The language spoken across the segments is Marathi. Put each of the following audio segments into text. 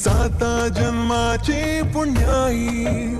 साता जन्माची पुण्याई.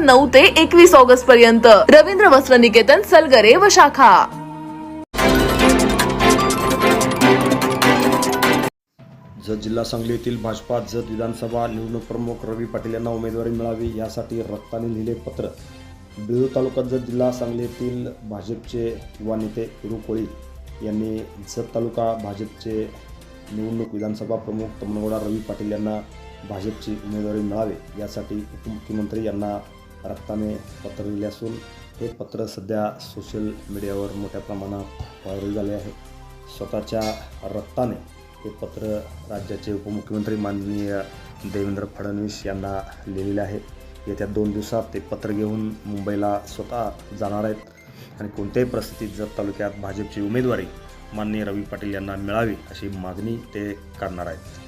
नऊ ते एकवीस ऑगस्ट पर्यंत. रवींद्र वस्त्र निकेतन सलगरे व शाखा. जत जिल्हा सांगली येथील भाजपा जत विधानसभा निवडणूक प्रमुख रवी पाटील यांना उमेदवारी मिळावी यासाठी रक्ताने लिहिले पत्र. बिळू तालुका जत जिल्हा सांगली येथील भाजपचे युवा नेते गुरु कोळी यांनी जत तालुका भाजपचे निवडणूक विधानसभा प्रमुख तमनगौडा रवी पाटील यांना भाजपची उमेदवारी मिळावी यासाठी उपमुख्यमंत्री यांना रक्ताने पत्र लिहिले असून हे पत्र सध्या सोशल मीडियावर मोठ्या प्रमाणात व्हायरल झाले आहे. स्वतःच्या रक्ताने हे पत्र राज्याचे उपमुख्यमंत्री माननीय देवेंद्र फडणवीस यांना लिहिलेले आहे. येत्या दोन दिवसात ते पत्र घेऊन मुंबईला स्वतः जाणार आहेत. आणि कोणत्याही परिस्थितीत जर तालुक्यात भाजपची उमेदवारी माननीय रवी पाटील यांना मिळावी अशी मागणी ते करणार आहेत.